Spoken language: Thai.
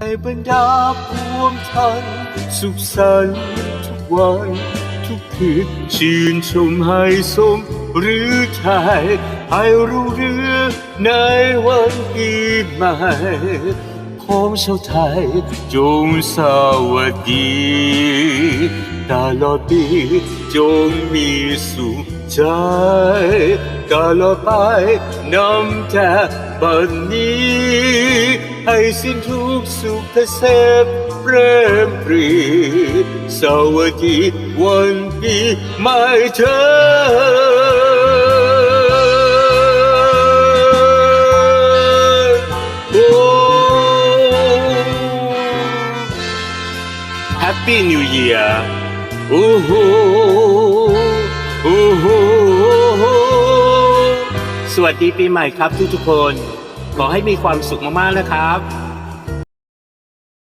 ให้บรรดาพวงท่านสุขสันต์ทุกวันทุกคืนชื่นชมให้สมหรือไทยให้รู้เรื่องในวันปีใหม่ของชาวไทย จงสวัสดีตลอดปีจงมีสุขใจตลอดไปนำแต่บัดนี้ ให้สิ้นทุกสุขเกษมเปรมปรีสวัสดีวันปีใหม่เธอโอ้ Happy New Year โอ้โหโอ้โหสวัสดีปีใหม่ครับทุกทุกคน ขอให้มีความสุขมากๆนะครับ